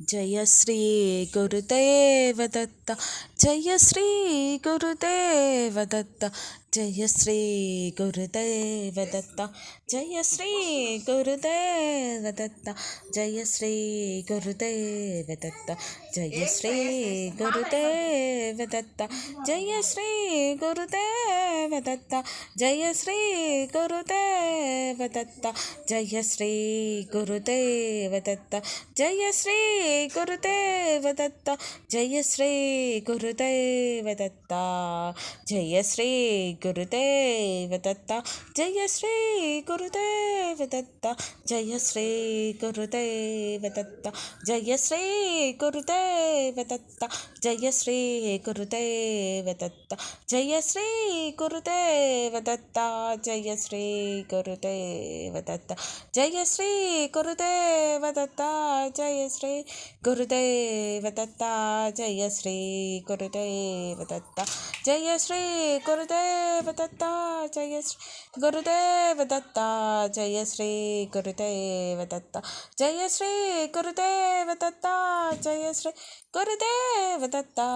జయ శ్రీ గురుదేవ దత్త జయ శ్రీ जय श्री गुरुदेव दत्त जय श्री गुरुदेव दत्त जय श्री गुरुदेव दत्त जय श्री गुरुदेव दत्त जय श्री गुरुदेव दत्त जय श्री गुरुदेव दत्त जय श्री गुरुदेव दत्त जय श्री गुरुदेव दत्त जय श्री गुरुदेव दत्त जय श्री गुरुदेव दत्त जय श्री गुरुदेव दत्त जय श्री गुरुदेव दत्त जय श्री गुरुदेव दत्त जय श्री गुरुदेव दत्त जय श्री गुरुदेव दत्त जय श्री गुरुदेव दत्त जय श्री गुरुदेव दत्त जय श्री गुरुदेव दत्ता जय श्री गुरुदेव दत्ता जय श्री गुरुदेव दत्ता जय श्री गुरुदेव दत्ता जय श्री गुरुदेव दत्ता जय श्री गुरुदेव दत्ता जय श्री गुरुदेव दत्ता जय श्री गुरुदेव दत्ता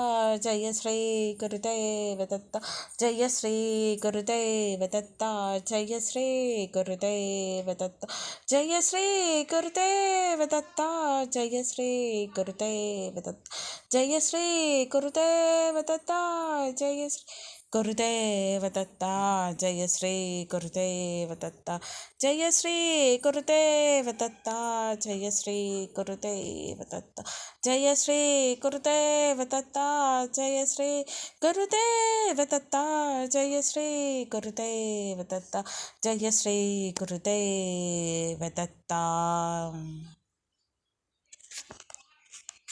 जय श्री गुरुदेव दत्ता जय श्री गुरुदेव दत्ता जय श्री गुरुदेव दत्ता जय श्री गुरुदेव दत्ता जय श्री गुरुदेव दत्ता जय श्री गुरुदेव दत्ता जय श्री குருதேவதத்தா ஜெய ஸ்ரீ குருதேவதத்தா ஜெய ஸ்ரீ குருதேவதத்தா ஜெய ஸ்ரீ குருதேவதத்தா ஜெய ஸ்ரீ குருதேவதத்தா ஜெய ஸ்ரீ குருதேவதத்தா ஜெய ஸ்ரீ குருதேவதத்தா ஜெய ஸ்ரீ குருதேவதத்தா